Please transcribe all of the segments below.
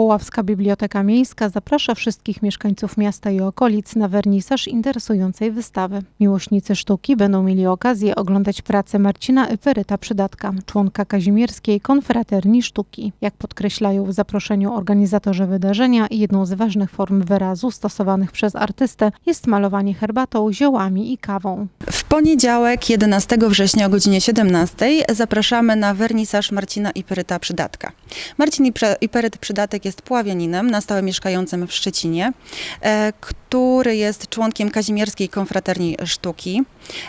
Puławska Biblioteka Miejska zaprasza wszystkich mieszkańców miasta i okolic na wernisaż interesującej wystawy. Miłośnicy sztuki będą mieli okazję oglądać pracę Marcina Eperyta Przydatka, członka Kazimierskiej Konfraterni Sztuki. Jak podkreślają w zaproszeniu organizatorzy wydarzenia, jedną z ważnych form wyrazu stosowanych przez artystę jest malowanie herbatą, ziołami i kawą. W poniedziałek 11 września o godzinie 17 zapraszamy na wernisaż Marcina Iperyta Przydatka. Marcin Iperyt Przydatek jest puławianinem na stałe mieszkającym w Szczecinie, e, który jest członkiem Kazimierskiej Konfraterni Sztuki.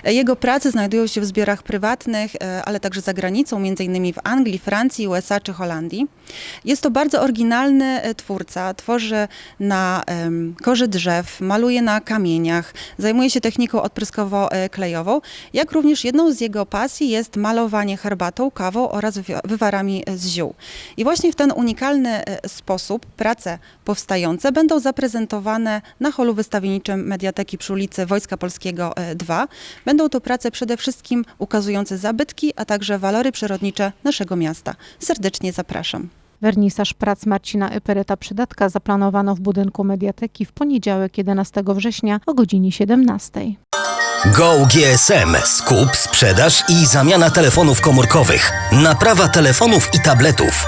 E, Jego prace znajdują się w zbiorach prywatnych, e, ale także za granicą, m.in. w Anglii, Francji, USA czy Holandii. Jest to bardzo oryginalny twórca. Tworzy na korze drzew, maluje na kamieniach, zajmuje się techniką odpryskowo-klejową, jak również jedną z jego pasji jest malowanie herbatą, kawą oraz wywarami z ziół. I właśnie w ten unikalny e, sposób prace powstające będą zaprezentowane na holu wystawienniczym Mediateki przy ulicy Wojska Polskiego e, 2. Będą to prace przede wszystkim ukazujące zabytki, a także walory przyrodnicze naszego miasta. Serdecznie zapraszam. Wernisaż prac Marcina Eperyta Przydatka zaplanowano w budynku Mediateki w poniedziałek 11 września o godzinie 17. Go GSM. Skup, sprzedaż i zamiana telefonów komórkowych. Naprawa telefonów i tabletów.